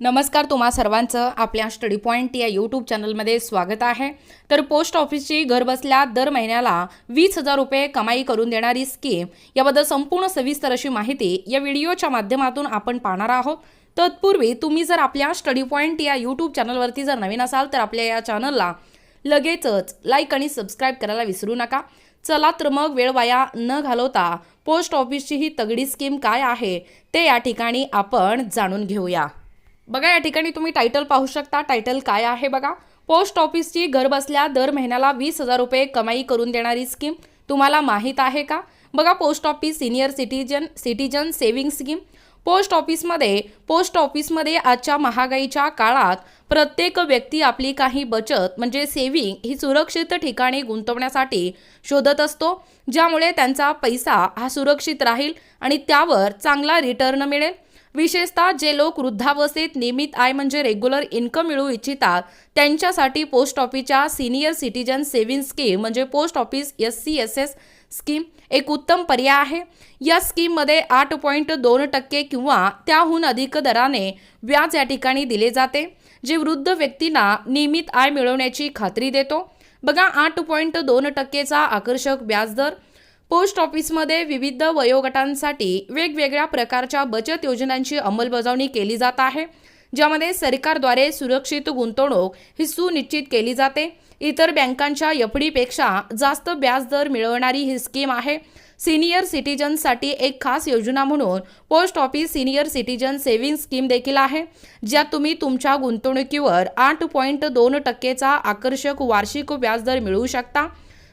नमस्कार तुम्हा सर्वांचं. आपल्या स्टडी पॉईंट या यूट्यूब चॅनलमध्ये स्वागत आहे. तर पोस्ट ऑफिसची घरबसल्या दर महिन्याला वीस हजार रुपये कमाई करून देणारी स्कीम याबद्दल संपूर्ण सविस्तर अशी माहिती या व्हिडिओच्या माध्यमातून आपण पाहणार आहोत. तत्पूर्वी तुम्ही जर आपल्या स्टडी पॉईंट या यूट्यूब चॅनलवरती जर नवीन असाल तर आपल्या या चॅनलला लगेचच लाईक आणि सबस्क्राईब करायला विसरू नका. चला तर मग वेळ वाया न घालवता पोस्ट ऑफिसची ही तगडी स्कीम काय आहे ते या ठिकाणी आपण जाणून घेऊया. बघा या ठिकाणी तुम्ही टायटल पाहू शकता. टायटल काय आहे बघा? पोस्ट ऑफिसची घरबसल्या दर महिन्याला वीस हजार रुपये कमाई करून देणारी स्कीम तुम्हाला माहीत आहे का? बघा post office senior citizen citizen saving scheme post ऑफिसमध्ये पोस्ट ऑफिसमध्ये आजच्या महागाईच्या काळात प्रत्येक व्यक्ती आपली काही बचत म्हणजे सेव्हिंग ही सुरक्षित ठिकाणी गुंतवण्यासाठी शोधत असतो. ज्यामुळे त्यांचा पैसा हा सुरक्षित राहील आणि त्यावर चांगला रिटर्न मिळेल. विशेषतः जे लोक वृद्धावस्थेत नियमित आय म्हणजे रेग्युलर इन्कम मिळवू इच्छितात त्यांच्यासाठी पोस्ट ऑफिसच्या सिनियर सिटीजन सेव्हिंग स्कीम म्हणजे post office S C S S scheme एक उत्तम पर्याय आहे. या स्कीममध्ये आठ पॉईंट दोन टक्के किंवा त्याहून अधिक दराने व्याज या ठिकाणी दिले जाते जे वृद्ध व्यक्तींना नियमित आय मिळवण्याची खात्री देतो. बघा आठ पॉईंट दोन टक्केचा आकर्षक व्याजदर पोस्ट ऑफिसमध्ये विविध वयोगटांसाठी वेगवेगळ्या प्रकारच्या बचत योजनांची अंमलबजावणी केली जात आहे ज्यामध्ये सरकारद्वारे सुरक्षित गुंतवणूक ही सुनिश्चित केली जाते. इतर बँकांच्या यफडीपेक्षा जास्त व्याजदर मिळवणारी ही स्कीम आहे. सिनियर सिटीजनसाठी एक खास योजना म्हणून post office senior citizen saving scheme देखील आहे ज्यात तुम्ही तुमच्या गुंतवणुकीवर आठ पॉईंट दोन टक्केचा आकर्षक वार्षिक व्याजदर मिळवू शकता.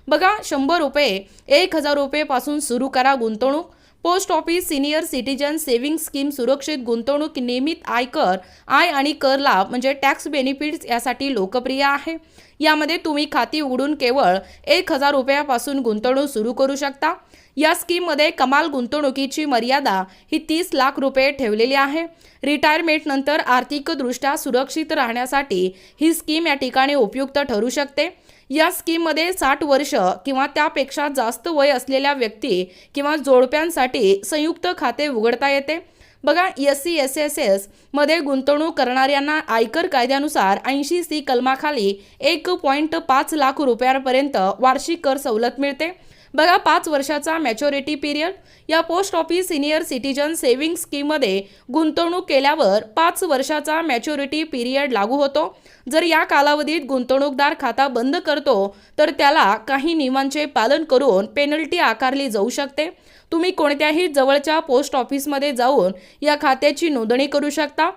बघा शंभर रुपये एक हजार रुपयेपासून सुरू करा गुंतवणूक. Post office senior citizen saving scheme सुरक्षित गुंतवणूक नियमित आयकर आय आणि कर लाभ म्हणजे टॅक्स बेनिफिट्स यासाठी लोकप्रिय आहे. यामध्ये तुम्ही खाती उघडून केवळ एक हजार रुपयापासून गुंतवणूक सुरू करू शकता. या स्कीममध्ये कमाल गुंतवणुकीची मर्यादा ही तीस लाख रुपये ठेवलेली आहे. रिटायरमेंटनंतर आर्थिकदृष्ट्या सुरक्षित राहण्यासाठी ही स्कीम या ठिकाणी उपयुक्त ठरू शकते. या स्कीममध्ये साठ वर्ष किंवा त्यापेक्षा जास्त वय असलेल्या व्यक्ती किंवा जोडप्यांसाठी संयुक्त खाते उघडता येते. बघा एस सी एस एस एसमध्ये गुंतवणूक करणाऱ्यांना आयकर कायद्यानुसार ऐंशी सी कलमाखाली एक पॉईंट पाच लाख रुपयांपर्यंत वार्षिक कर सवलत मिळते. बघा पाच वर्षाचा मॅच्युरिटी पिरियड या post office senior citizen saving स्कीममध्ये गुंतवणूक केल्यावर पाच वर्षाचा मॅच्युरिटी पिरियड लागू होतो. जर या कालावधीत गुंतवणूकदार खाता बंद करतो तर त्याला काही नियमांचे पालन करून पेनल्टी आकारली जाऊ शकते. तुम्ही कोणत्याही जवळच्या पोस्ट ऑफिसमध्ये जाऊन या खात्याची नोंदणी करू शकता.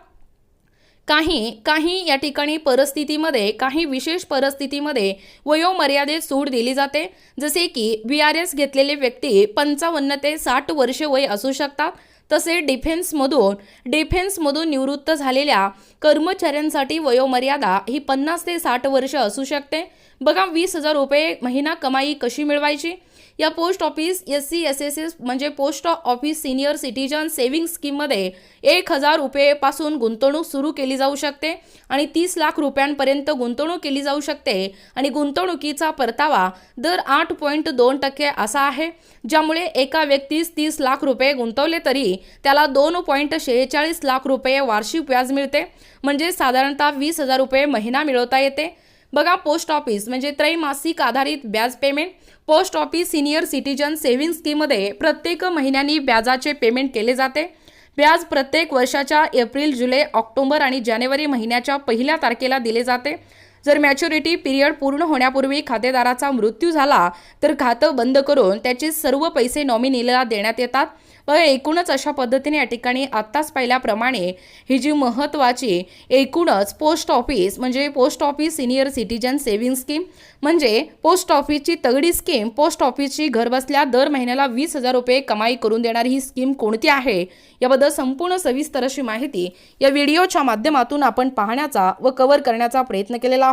काही काही या ठिकाणी परिस्थितीमध्ये काही विशेष परिस्थितीमध्ये वयोमर्यादेत सूट दिली जाते. जसे की बी आर एस घेतलेले व्यक्ती पंचावन्न ते साठ वर्ष वय असू शकतात. तसे डिफेन्समधून डिफेन्समधून निवृत्त झालेल्या कर्मचाऱ्यांसाठी वयोमर्यादा ही पन्नास ते साठ वर्ष असू शकते. बघा वीस हजार रुपये महिना कमाई कशी मिळवायची? या post office S C S S S म्हणजे post office senior citizen saving स्कीममध्ये एक हजार रुपयेपासून गुंतवणूक सुरू केली जाऊ शकते आणि तीस लाख रुपयांपर्यंत गुंतवणूक केली जाऊ शकते. आणि गुंतवणुकीचा परतावा दर आठ पॉईंट दोन टक्के असा आहे ज्यामुळे एका व्यक्तीस तीस लाख रुपये गुंतवले तरी त्याला दोन पॉईंट शेहेचाळीस लाख रुपये वार्षिक व्याज मिळते. म्हणजे साधारणतः वीस हजार रुपये महिना मिळवता येते. बघा पोस्ट ऑफिस म्हणजे त्रैमासिक आधारित व्याज payment. Post office senior citizen saving स्कीममध्ये प्रत्येक महिन्यानी व्याजाचे पेमेंट केले जाते. व्याज प्रत्येक वर्षाच्या एप्रिल जुलै ऑक्टोबर आणि जानेवारी महिन्याच्या पहिल्या तारखेला दिले जाते. जर मॅच्युरिटी पिरियड पूर्ण होण्यापूर्वी खातेदाराचा मृत्यू झाला तर खातं बंद करून त्याचे सर्व पैसे नॉमिनीला देण्यात येतात. व एकूणच अशा पद्धतीने या ठिकाणी आत्ताच पाहिल्याप्रमाणे ही जी महत्त्वाची एकूणच पोस्ट ऑफिस म्हणजे post office senior citizen saving scheme म्हणजे पोस्ट ऑफिसची तगडी स्कीम पोस्ट ऑफिसची घरबसल्या दर महिन्याला वीस हजार रुपये कमाई करून देणारी ही स्कीम कोणती आहे? याबद्दल संपूर्ण सविस्तर अशी माहिती या व्हिडिओच्या माध्यमातून आपण पाहण्याचा व कव्हर करण्याचा प्रयत्न केलेला